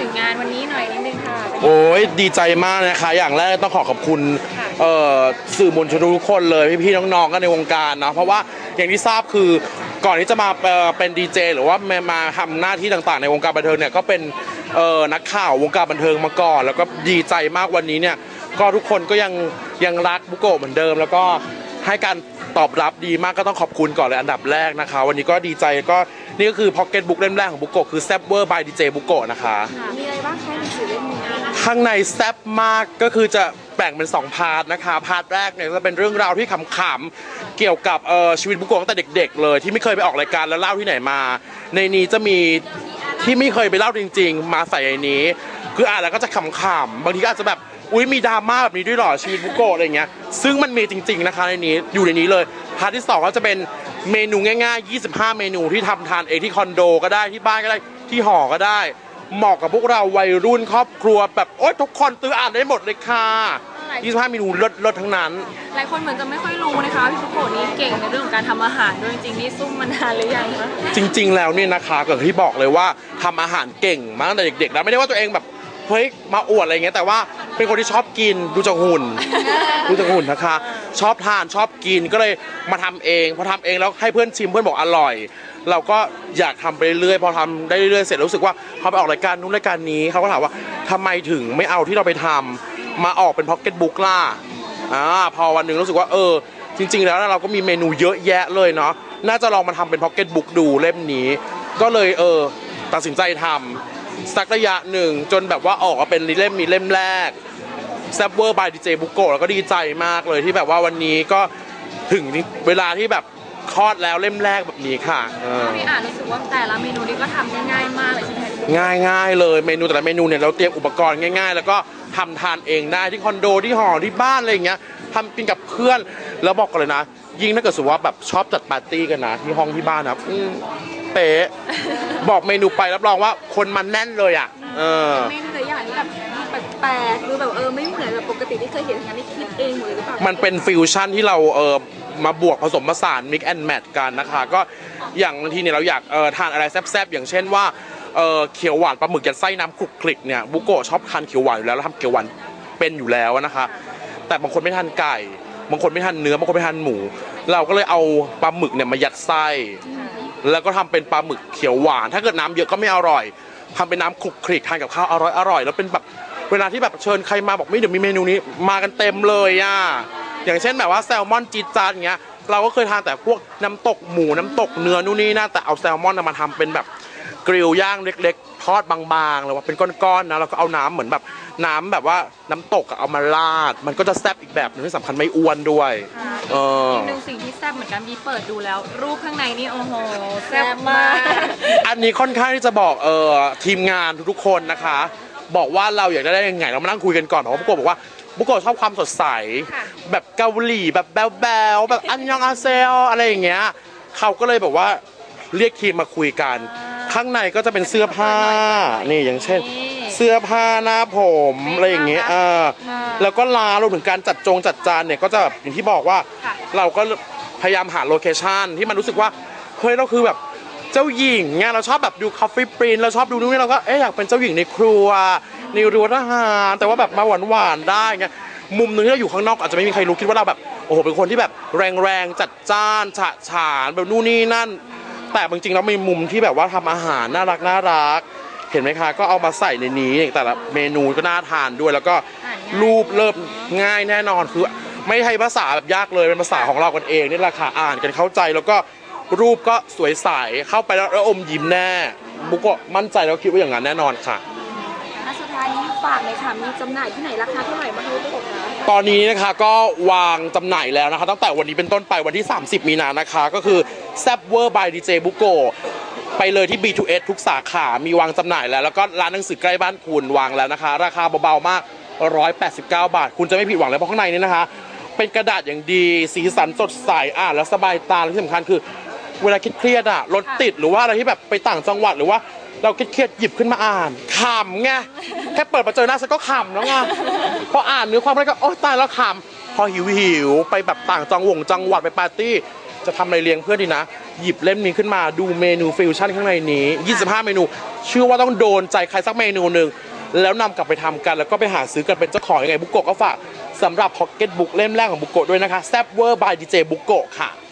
ถึงงานวันนี้หน่อยนิดนึงค่ะ โอ้ยดีใจมากนะคะ อย่างแรกต้องขอขอบคุณเอ่อสื่อมวลชนทุกคนเลยพี่ๆน้องๆกันในวงการเนาะเพราะว่าอย่างที่ทราบคือก่อนที่จะมาเอ่อเป็นดีเจหรือว่ามามาทำหน้าที่ต่างๆ ในวงการบันเทิงเนี่ยก็เป็นเอ่อนักข่าววงการบันเทิงมาก่อน แล้วก็ดีใจมากวันนี้เนี่ยก็ทุกคนก็ยังยังรักบุโกะเหมือนเดิม แล้วก็ให้การตอบรับดีมากก็ต้องขอบคุณก่อนเลยอันดับแรกนะคะ วันนี้ก็ดีใจก็ นี่ก็คือพ็อกเก็ตบุ๊กเล่มแรกของบุโกะคือแซบเวอร์บายดีเจบุโกะนะคะ มีอะไรบ้างคะในสื่อเล่มนี้ข้างในแซ่บมากก็คือจะแบ่งเป็น 2 พาร์ทนะคะ พาร์ทแรกเนี่ยจะเป็นเรื่องราวที่ขำๆเกี่ยวกับเอ่อชีวิตบุกโกะตั้งแต่เด็ก ๆ เลย ที่ไม่เคยไปออกรายการแล้วเล่าที่ไหนมา ในนี้จะมีที่ไม่เคยไปเล่าจริง ๆ มาใส่ในนี้ คืออ่านแล้วก็จะขำๆบางทีก็อาจจะแบบอุ้ยมีดราม่าแบบนี้ด้วยเหรอชีวิตบุกโกะอะไรเงี้ยซึ่งมันมีจริง ๆนะคะในนี้อยู่ในนี้เลยพาร์ทที่สองก็จะเป็น เมนูง่ายๆ 25 เมนูที่ทำทานเองที่คอนโดก็ได้ที่บ้านก็ได้ที่หอก็ได้ เหมาะกับพวกเราวัยรุ่นครอบครัวแบบโอ๊ยทุกคนตื้ออ่านได้หมดเลยค่ะ 25 เมนูลดลดทั้งนั้น หลายคนเหมือนจะไม่ค่อยรู้นะคะพี่ฟุกโกะนี่เก่งในเรื่องของการทำอาหารด้วยจริงๆนี่ซุ่มมานานหรือยังคะจริง ๆ แล้วเนี่ยนะคะก็อย่างที่บอกเลยว่าทำอาหารเก่งมาตั้งแต่เด็กๆแล้วไม่ได้ว่าตัวเองแบบเฮ้ยมาอวดอะไรเงี้ยแต่ว่า เป็นคนที่ชอบกินดูจากหุ่น ดูจากหุ่นนะคะ ชอบทานชอบกินก็เลยมาทำเองพอทำเองแล้วให้เพื่อนชิมเพื่อนบอกอร่อย เราก็อยากทำไปเรื่อยๆพอทำได้เรื่อยๆเสร็จรู้สึกว่าเขาไปออกรายการนู้นรายการนี้เขาก็ถามว่าทำไมถึงไม่เอาที่เราไปทำมาออกเป็นพ็อกเก็ตบุ๊กล่ะอ่าพอวันหนึ่งรู้สึกว่าเออ จริง ๆ แล้วเราก็มีเมนูเยอะแยะเลยเนาะน่าจะลองมาทำเป็นพ็อกเก็ตบุ๊กดูเล่มนี้ ก็เลยเออตัดสินใจทำ สักระยะหนึ่ง จนแบบว่าออกมาเป็นเล่มนี้เล่มแรกแซบเวอร์บายดีเจบุโกะแล้วก็ดีใจมากเลยที่แบบว่าวันนี้ก็ถึงเวลาที่แบบคลอดแล้วเล่มแรกแบบนี้ค่ะเออพี่อ่านรู้สึกว่าแต่ละเมนูนี้ก็ทำได้ง่ายมากเลยใช่ไหมคะง่ายง่ายๆเลยเมนูแต่ละเมนูเนี่ยเราเตรียมอุปกรณ์ง่าย ๆ แล้วก็ทำทานเองได้ที่คอนโดที่หอที่บ้านอะไรอย่างเงี้ยทำกินกับเพื่อนแล้วบอกกันเลยนะ ยิ่งถ้าเกิดสมมติว่าแบบชอบจัดปาร์ตี้กันนะที่ห้องที่บ้านนะอืมเป๊ะ บอกเมนูไปรับรองว่าคนมันแน่นเลยอะ เออ เมนูแต่ละอย่างนี่แบบแปลกๆหรือแบบเออไม่เหมือนแบบปกติที่เคยเห็นงานที่คิดเองหมดเลยหรือเปล่ามันเป็นฟิวชั่นที่เราเออมาบวกผสมผสานมิกแอนแมทกันนะคะ ก็อย่างบางทีเนี่ยเราอยากเออทานอะไรแซ่บๆอย่างเช่นว่าเออเขียวหวานปลาหมึกยัดไส้น้ำคลุกคลิกเนี่ยบุโกะชอบทานเขียวหวานอยู่แล้วแล้วทำเขียวหวานเป็นอยู่แล้วนะคะ แต่บางคนไม่ทานไก่ บางคนไม่ทานเนื้อบางคนไม่ทานหมู เราก็เลยเอาปลาหมึกเนี่ยมายัดไส้ แล้วก็ทำเป็นปลาหมึกเขียวหวาน ถ้าเกิดน้ำเยอะก็ไม่อร่อยทำเป็นน้ำคลุกคลิกทานกับข้าวอร่อยอร่อยแล้วเป็นแบบเวลาที่แบบเชิญใครมาบอกไม่เดี๋ยวมีเมนูนี้มากันเต็มเลยอะอย่างเช่นแบบว่าแซลมอนจีดจานอย่างเงี้ยเราก็เคยทานแต่พวกน้ำตกหมูน้ำตกเนื้อนู่นนี่นั่นแต่เอาแซลมอนน่ะมาทำเป็นแบบ กริลย่างเล็ก ๆ ทอดบางๆเลยว่าเป็นก้อนๆนะแล้วก็เอาน้ำเหมือนแบบน้ำแบบว่าน้ำตกอะเอามาราด มันก็จะแซ่บอีกแบบหนึงที่สำคัญไม่อ้วนด้วยเอออีกหนึ่งสิ่งที่แซ่บเหมือนกันมีเปิดดูแล้ว รูปข้างในนี่โอ้โหแซ่บมาก อันนี้ค่อนข้างที่จะบอกเออทีมงานทุกๆคนนะคะ บอกว่าเราอยากได้ยังไงเรามานั่งคุยกันก่อนเพราะว่าบุโกะบอกว่าบุโกะชอบความสดใส ค่ะ แบบเกาหลีแบบแบ๊วๆแบบอันยองอาเซลอะไรอย่างเงี้ยเขาก็เลยแบบว่าเรียกทีมมาคุยกัน ข้างในก็จะเป็นเสื้อผ้า นี่อย่างเช่น เสื้อผ้าหน้าผมอะไรอย่างเงี้ยเออแล้วก็ลารวมถึงการจัดจงจัดจานเนี่ยก็จะแบบอย่างที่บอกว่า ค่ะ เราก็พยายามหาโลเคชันที่มันรู้สึกว่าเฮ้ยเราคือแบบเจ้าหญิงไงเราชอบแบบดูคอฟฟี่ปรินเราชอบดูนู่นนี่เราก็เอ๊ะอยากเป็นเจ้าหญิงในครัวในรั้วทหารแต่ว่าแบบมาหวานๆได้ไงมุมหนึงที่เราอยู่ข้างนอกอาจจะไม่มีใครรู้คิดว่าเราแบบโอ้โหเป็นคนที่แบบแรงๆจัดจ้านฉะฉานแบบนู่นนี่นั่น แต่จริงๆแล้วมีมุมที่แบบว่าทำอาหารน่ารักน่ารัก เห็นไหมคะ ก็เอามาใส่ในนี้แต่ละเมนูก็น่าทานด้วย แล้วก็อ่านง่ายรูปเริ่มง่ายแน่นอนคือ ไม่ใช่ภาษาแบบยากเลยเป็นภาษาของเรากันเองนี่แหละค่ะอ่านกันเข้าใจแล้วก็รูปก็สวยใสเข้าไปแล้วแล้วอมยิ้มแน่บุกก็มั่นใจแล้วคิดว่าอย่างนั้นแน่นอนค่ะอะสุดท้ายนี้ฝากเลยค่ะมีจำหน่ายที่ไหนราคาเท่าไหร่บ้างคะพี่ปุ๊กคะตอนนี้นะคะก็วางจำหน่ายแล้วนะคะ ตั้งแต่วันนี้เป็นต้นไปวันที่ 30 มีนานะคะก็คือ แซบเวอร์บายดีเจบุโกไปเลยที่ B2S ทุกสาขา มีวางจำหน่ายแล้ว แล้วก็ร้านหนังสือใกล้บ้านคุณวางแล้วนะคะ ราคาเบาๆมาก 189 บาท คุณจะไม่ผิดหวังเลยเพราะข้างในนี้นะคะ เป็นกระดาษอย่างดี สีสันสดใส อ่านแล้วสบายตา และที่สำคัญคือ เวลาคิดเครียดๆอะรถติดหรือว่าอะไรที่แบบไปต่างจังหวัดหรือว่าเราเครียดๆหยิบขึ้นมาอ่านขำไง แค่เปิดมาเจอหน้าฉันก็ขำแล้วไง พออ่านเนื้อความอะไรก็โอ๊ยตายแล้วขำพอหิวหิวๆไปแบบต่างจังหวงจังหวัดไปปาร์ตี้ จะทำอะไรเลี้ยงเพื่อนดีนะ หยิบเล่มนี้ขึ้นมาดูเมนูฟิวชั่นข้างในนี้ 25 เมนู เชื่อว่าต้องโดนใจใครสักเมนูหนึ่งแล้วนำกลับไปทำกันแล้วก็ไปหาซื้อกันเป็นเจ้าของยังไงบุกโกะก็ฝากสำหรับพ็อกเก็ตบุ๊กเล่มแรกของบุกโกะด้วยนะคะแซบเวอร์บายดีเจบุกโกะค่ะ